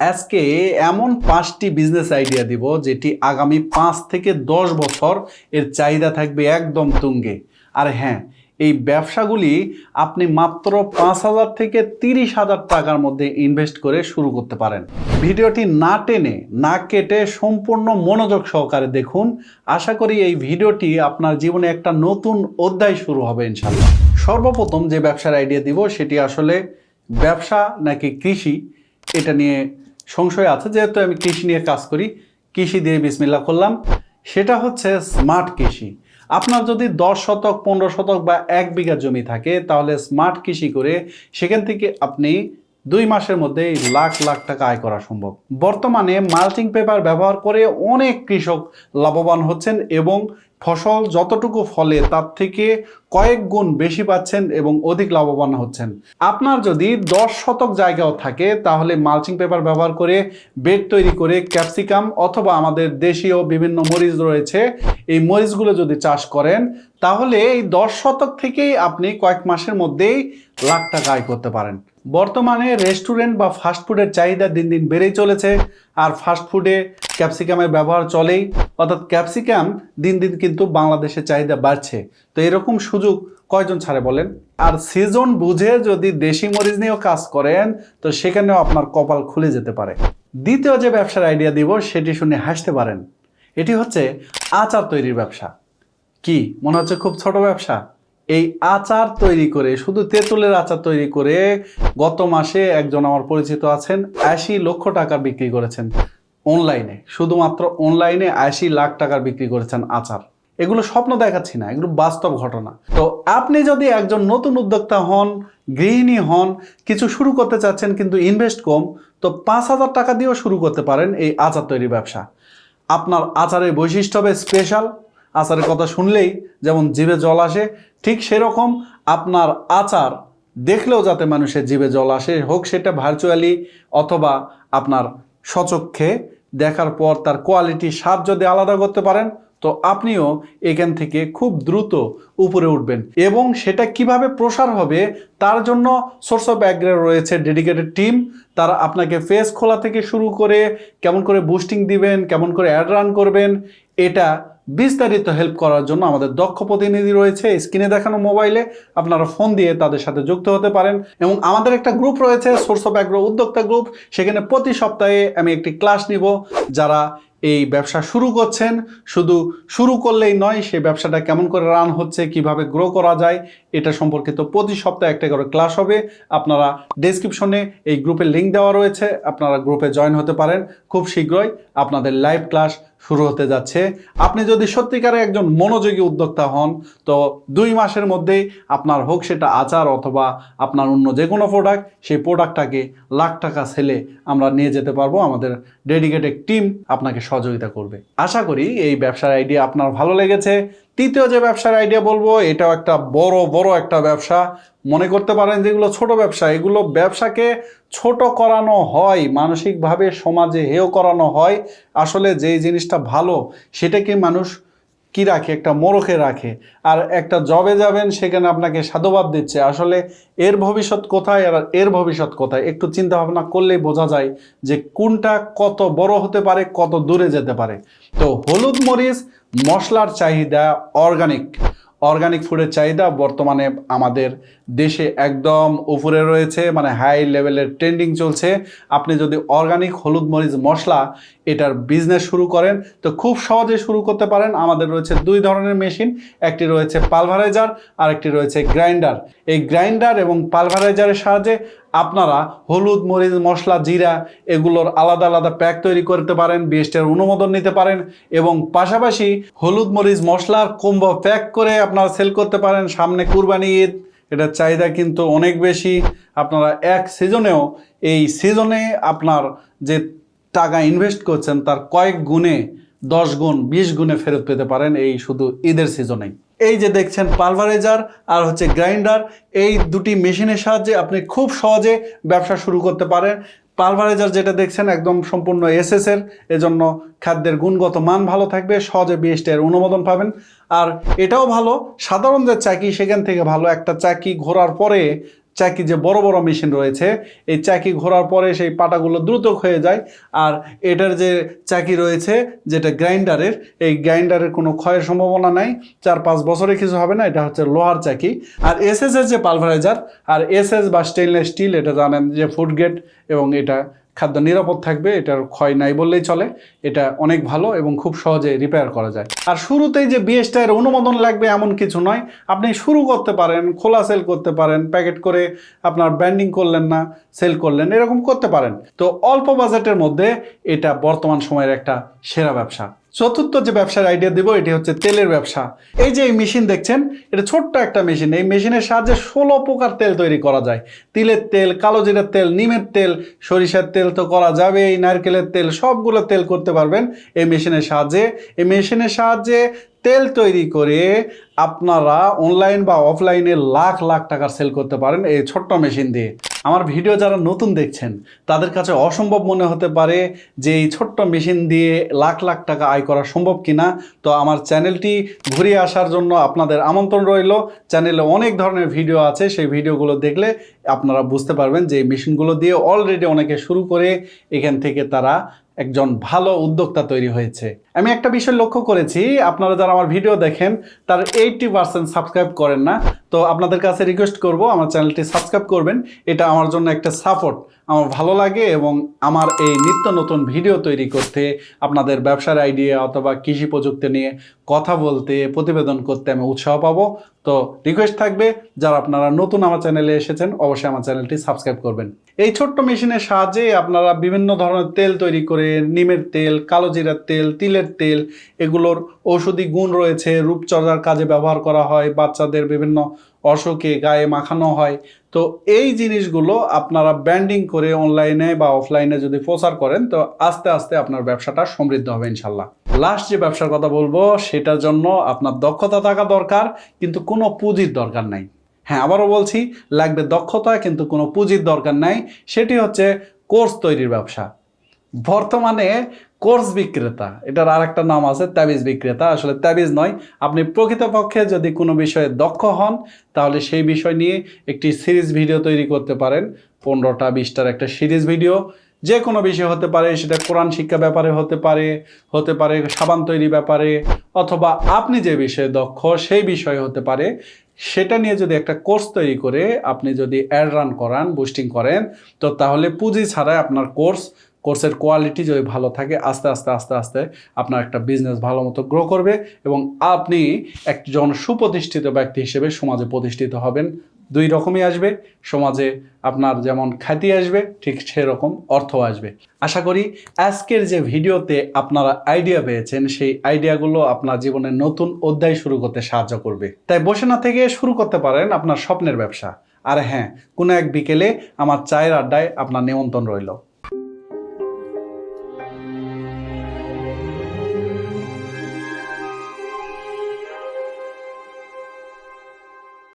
আজকে এমন পাঁচটি বিজনেস আইডিয়া দিব যেটি আগামী পাঁচ থেকে দশ বছর এর চাহিদা থাকবে একদম তুঙ্গে। আর হ্যাঁ এই ব্যবসাগুলি আপনি মাত্র পাঁচ হাজার থেকে তিরিশ হাজার টাকার মধ্যে ইনভেস্ট করে শুরু করতে পারেন। ভিডিওটি না টেনে, না কেটে সম্পূর্ণ মনোযোগ সহকারে দেখুন। আশা করি এই ভিডিওটি আপনার জীবনে একটা নতুন অধ্যায় শুরু হবে ইনশাল্লাহ সর্বপ্রথম যে ব্যবসার আইডিয়া দিব সেটি আসলে ব্যবসা নাকি কৃষি, এটা নিয়ে সংশয় আছে, যেহেতু আমি কৃষি নিয়ে কাজ করি, কৃষি দিয়ে বিসমিল্লা করলাম। সেটা হচ্ছে স্মার্ট কৃষি। আপনার যদি দশ শতক, পনেরো শতক বা এক বিঘা জমি থাকে, তাহলে স্মার্ট কৃষি করে সেখান থেকে আপনি দুই মাসের মধ্যেই লাখ লাখ টাকা আয় করা সম্ভব। বর্তমানে মাল্চিং পেপার ব্যবহার করে অনেক কৃষক লাভবান হচ্ছেন এবং ফসল যতটুকু ফলে তার থেকে কয়েক গুণ বেশি পাচ্ছেন এবং অধিক লাভবান হচ্ছেন। আপনার যদি দশ শতক জায়গাও থাকে, তাহলে মালচিং পেপার ব্যবহার করে বেড তৈরি করে ক্যাপসিকাম অথবা আমাদের দেশীয় বিভিন্ন মরিচ রয়েছে, এই মরিচগুলো যদি চাষ করেন, তাহলে এই দশ শতক থেকেই আপনি কয়েক মাসের মধ্যেই লাখ টাকা আয় করতে পারেন। বর্তমানে রেস্টুরেন্ট বা ফাস্টফুডের চাহিদা দিন দিন বেড়েই চলেছে, আর ফাস্টফুডে ক্যাপসিকামের ব্যবহার চলেই, অর্থাৎ ক্যাপসিকাম দিন দিন কিন্তু বাংলাদেশের চাহিদা বাড়ছে। তো এরকম সুযোগ কয়জন ছাড়ে বলেন? আর সিজন বুঝে যদি দেশি মরিচ নিয়েও কাজ করেন, তো সেখানেও আপনার কপাল খুলে যেতে পারে। দ্বিতীয় যে ব্যবসার আইডিয়া দিব, সেটি শুনে হাসতে পারেন। এটি হচ্ছে আচার তৈরির ব্যবসা। কি? মনে হচ্ছে খুব ছোট ব্যবসা? এই আচার তৈরি করে, শুধু তেঁতুলের আচার তৈরি করে গত মাসে একজন আমার পরিচিত আছেন, আশি লক্ষ টাকা বিক্রি করেছেন অনলাইনে শুধুমাত্র অনলাইনে আশি লাখ টাকার বিক্রি করেছেন আচার। এগুলো স্বপ্ন দেখাচ্ছি না, এগুলো বাস্তব ঘটনা। তো আপনি যদি একজন নতুন উদ্যোক্তা হন, গৃহিণী হন, কিছু শুরু করতে চাচ্ছেন কিন্তু ইনভেস্ট কম, তো পাঁচ হাজার টাকা দিয়েও শুরু করতে পারেন এই আচার তৈরি ব্যবসা। আপনার আচারের বৈশিষ্ট্য হবে স্পেশাল আচারের কথা শুনলেই যেমন জিভে জল আসে, ঠিক সেরকম আপনার আচার দেখলেও যাতে মানুষের জিভে জল আসে, হোক সেটা ভার্চুয়ালি অথবা আপনার সচক্ষে দেখার পর তার কোয়ালিটি স্বাদ যদি আলাদা করতে পারেন, তো আপনিও এখান থেকে খুব দ্রুত উপরে উঠবেন। এবং সেটা কীভাবে প্রসার হবে, তার জন্য সোর্স অফ অ্যাগ্রে রয়েছে ডেডিকেটেড টিম তারা আপনাকে ফেস খোলা থেকে শুরু করে কেমন করে বুস্টিং দিবেন, কেমন করে অ্যাড রান করবেন, এটা বিস্তারিত হেল্প করার জন্য আমাদের দক্ষ প্রতিনিধি রয়েছে। স্ক্রিনে দেখানো মোবাইলে আপনারা ফোন দিয়ে তাদের সাথে যুক্ত হতে পারেন। এবং আমাদের একটা গ্রুপ রয়েছে সোর্স অফ অ্যাগ্রো উদ্যোক্তা গ্রুপ সেখানে প্রতি সপ্তাহে আমি একটি ক্লাস নিব, যারা এই ব্যবসা শুরু করছেন। শুধু শুরু করলেই নয় সেই ব্যবসাটা কেমন করে রান হচ্ছে, কীভাবে গ্রো করা যায় এটা সম্পর্কিত প্রতি সপ্তাহে একটা করে ক্লাস হবে। আপনারা ডেসক্রিপশনে এই গ্রুপের লিঙ্ক দেওয়া রয়েছে। আপনারা গ্রুপে জয়েন হতে পারেন। খুব শীঘ্রই আপনাদের লাইভ ক্লাস শুরু হতে যাচ্ছে। আপনি যদি সত্যিকারে একজন মনোযোগী উদ্যোক্তা হন, তো দুই মাসের মধ্যেই আপনার হোক সেটা আচার অথবা আপনার অন্য যে কোনো প্রোডাক্ট সেই প্রোডাক্টটাকে লাখ টাকা সেলে আমরা নিয়ে যেতে পারব। আমাদের ডেডিকেটেড টিম আপনাকে সহযোগিতা করবে। আশা করি এই ব্যবসার আইডিয়া আপনার ভালো লেগেছে। তৃতীয় যে ব্যবসার আইডিয়া বলব, এটাও একটা বড় বড় একটা ব্যবসা। মনে করতে পারেন যেগুলো ছোট ব্যবসা, এগুলো ব্যবসাকে ছোট করানো হয়, মানসিকভাবে, সমাজে হেয় করানো হয়। আসলে যেই জিনিসটা ভালো, সেটাকে মানুষ কি রাখে? একটা মোরখে রাখে। আর একটা জবে যাবেন, সেখানে আপনাকে সাধুবাদ দিচ্ছে। আসলে এর ভবিষ্যৎ কোথায় আর এর ভবিষ্যৎ কোথায়? একটু চিন্তা ভাবনা করলেই বোঝা যায় যে কোনটা কত বড় হতে পারে, কত দূরে যেতে পারে। তো হলুদ মরিচ, মশলার চাহিদা অর্গানিক অর্গানিক ফুডের চাহিদা বর্তমানে আমাদের দেশে একদম উপরে রয়েছে মানে হাই লেভেলের ট্রেন্ডিং চলছে। আপনি যদি অর্গানিক হলুদ মরিচ মশলা এটার বিজনেস শুরু করেন, তো খুব সহজে শুরু করতে পারেন। আমাদের রয়েছে দুই ধরনের মেশিন একটি রয়েছে পালভারাইজার আর একটি রয়েছে গ্রাইন্ডার এই গ্রাইন্ডার এবং পালভারাইজারের সাহায্যে আপনারা হলুদ, মরিচ, মশলা, জিরা এগুলোর আলাদা আলাদা প্যাক তৈরি করতে পারেন বিএসটির অনুমোদন নিতে পারেন এবং পাশাপাশি হলুদ, মরিচ, মশলার কম্বো প্যাক করে আপনারা সেল করতে পারেন। সামনে কুরবানি ঈদ, এটার চাহিদা কিন্তু অনেক বেশি। আপনারা এক সিজনেও এই সিজনে আপনার যে টাকা ইনভেস্ট করছেন, তার কয়েক গুণে দশ গুণ, বিশ গুণে ফেরত পেতে পারেন এই শুধু ঈদের সিজনেই এই যে দেখছেন পালভারেজার আর হচ্ছে গ্রাইন্ডার, এই দুটি মেশিনের সাহায্যে আপনি খুব সহজে ব্যবসা শুরু করতে পারেন। পালভারেজার যেটা দেখছেন একদম সম্পূর্ণ এসএস এর এজন্য খাদ্যের গুণগত মান ভালো থাকবে, সহজে বিএসটি এর অনুমোদন পাবেন। আর এটাও ভালো, সাধারণ যে চাকি, সেখান থেকে ভালো। একটা চাকি ঘোরার পরে চাকি যে বড় বড় মেশিন রয়েছে, এই চাকি ঘোরার পরে সেই পাটাগুলো দ্রুত হয়ে যায়। আর এটার যে চাকি রয়েছে, যেটা গ্রাইন্ডারের, এই গ্রাইন্ডারের কোনো ক্ষয়ের সম্ভাবনা নাই। চার পাঁচ বছরে কিছু হবে না, এটা হচ্ছে লোহার চাকি। আর এস এর যে পালভারাইজার, আর এস এস বা স্টেনলেস স্টিল, এটা জানেন যে ফুড গেট এবং এটা খাদ্য নিরাপদ থাকবে, এটার ক্ষয় নাই বললেই চলে। এটা অনেক ভালো এবং খুব সহজে রিপেয়ার করা যায়। আর শুরুতেই যে বিএসটাইয়ের অনুমোদন লাগবে এমন কিছু নয়। আপনি শুরু করতে পারেন, খোলা সেল করতে পারেন প্যাকেট করে আপনার ব্র্যান্ডিং করলেন না সেল করলেন, এরকম করতে পারেন। তো অল্প বাজেটের মধ্যে এটা বর্তমান সময়ের একটা সেরা ব্যবসা। চতুর্থ যে ব্যবসার আইডিয়া দেবো, এটি হচ্ছে তেলের ব্যবসা। এই যে এই মেশিন দেখছেন, এটা ছোট্ট একটা মেশিন এই মেশিনের সাহায্যে ষোলো প্রকার তেল তৈরি করা যায়। তিলের তেল কালো জিরার তেল, নিমের তেল, সরিষার তেল তো করা যাবে এই নারকেলের তেল, সবগুলো তেল করতে পারবেন। এই মেশিনের সাহায্যে, এই মেশিনের সাহায্যে তেল তৈরি করে আপনারা অনলাইন বা অফলাইনে লাখ লাখ টাকার সেল করতে পারেন এই ছোট্ট মেশিন দিয়ে। আমার ভিডিও যারা নতুন দেখছেন, তাদের কাছে অসম্ভব মনে হতে পারে যে এই ছোট্ট মেশিন দিয়ে লাখ লাখ টাকা আয় করা সম্ভব কিনা। তো আমার চ্যানেলটি ঘুরিয়ে আসার জন্য আপনাদের আমন্ত্রণ রইল। চ্যানেলে অনেক ধরনের ভিডিও আছে, সেই ভিডিওগুলো দেখলে আপনারা বুঝতে পারবেন যে এই মেশিনগুলো দিয়ে অলরেডি অনেকে শুরু করে এখান থেকে তারা একজন ভালো উদ্যোক্তা তৈরি হয়েছে। আমি একটা বিষয় লক্ষ্য করেছি, আপনারা যারা আমার ভিডিও দেখেন, তার এইটটি পার্সেন্ট সাবস্ক্রাইব করেন না। তো আপনাদের কাছে রিকোয়েস্ট করব, আমার চ্যানেলটি সাবস্ক্রাইব করবেন। এটা আমার জন্য একটা সাপোর্ট আমার ভালো লাগে এবং আমার এই নিত্য নতুন ভিডিও তৈরি করতে, আপনাদের ব্যবসার আইডিয়া অথবা কৃষি প্রযুক্তি নিয়ে কথা বলতে, প্রতিবেদন করতে আমি উৎসাহ পাবো। তো রিকোয়েস্ট থাকবে, যারা আপনারা নতুন আমার চ্যানেলে এসেছেন, অবশ্যই আমার চ্যানেলটি সাবস্ক্রাইব করবেন। এই ছোট্ট মেশিনের সাহায্যে আপনারা বিভিন্ন ধরনের তেল তৈরি করে, নিমের তেল, কালো জিরার তেল, তিলের তেল, এগুলোর ঔষধি গুণ রয়েছে। রূপচর্চার কাজে ব্যবহার করা হয়, বাচ্চাদের বিভিন্ন অসুখে গায়ে মাখানো হয়। তো এই জিনিসগুলো আপনারা ব্র্যান্ডিং করে অনলাইনে বা অফলাইনে যদি প্রচার করেন, তো আস্তে আস্তে আপনার ব্যবসাটা সমৃদ্ধ হবে ইনশাল্লাহ। লাস্ট যে ব্যবসার কথা বলব, সেটার জন্য আপনার দক্ষতা থাকা দরকার, কিন্তু কোনো পুঁজির দরকার নাই। হ্যাঁ আবারও বলছি, লাগবে দক্ষতা, কিন্তু কোনো পুঁজির দরকার নাই। সেটি হচ্ছে কোর্স তৈরির ব্যবসা। বর্তমানে কোর্স বিক্রেতা, এটার আর একটা নাম আছে তাবিজ বিক্রেতা। আসলে তাবিজ নয়, আপনি প্রকৃতপক্ষে যদি কোনো বিষয়ে দক্ষ হন, তাহলে সেই বিষয় নিয়ে একটি সিরিজ ভিডিও তৈরি করতে পারেন, পনেরোটা বিশটার একটা সিরিজ ভিডিও। যে কোনো বিষয় হতে পারে, সেটা কোরআন শিক্ষা ব্যাপারে হতে পারে হতে পারে সাবান তৈরি ব্যাপারে, অথবা আপনি যে বিষয়ে দক্ষ, সেই বিষয় হতে পারে। সেটা নিয়ে যদি একটা কোর্স তৈরি করে, আপনি যদি অ্যাড রান করান, বুস্টিং করেন, তো তাহলে পুঁজি ছাড়াই আপনার কোর্স কোর্সের কোয়ালিটি যদি ভালো থাকে, আস্তে আস্তে আস্তে আস্তে আপনার একটা বিজনেস ভালো মতো গ্রো করবে এবং আপনি একজন সুপ্রতিষ্ঠিত ব্যক্তি হিসেবে সমাজে প্রতিষ্ঠিত হবেন। দুই রকমই আসবে। সমাজে আপনার যেমন খ্যাতি আসবে, ঠিক সেরকম অর্থ আসবে। আশা করি আজকের যে ভিডিওতে আপনারা আইডিয়া পেয়েছেন, সেই আইডিয়াগুলো আপনার জীবনে নতুন অধ্যায় শুরু করতে সাহায্য করবে। তাই বসে না থেকে শুরু করতে পারেন আপনার স্বপ্নের ব্যবসা। আর হ্যাঁ কোনো এক বিকেলে আমার চায়ের আড্ডায় আপনার নিমন্ত্রণ রইল।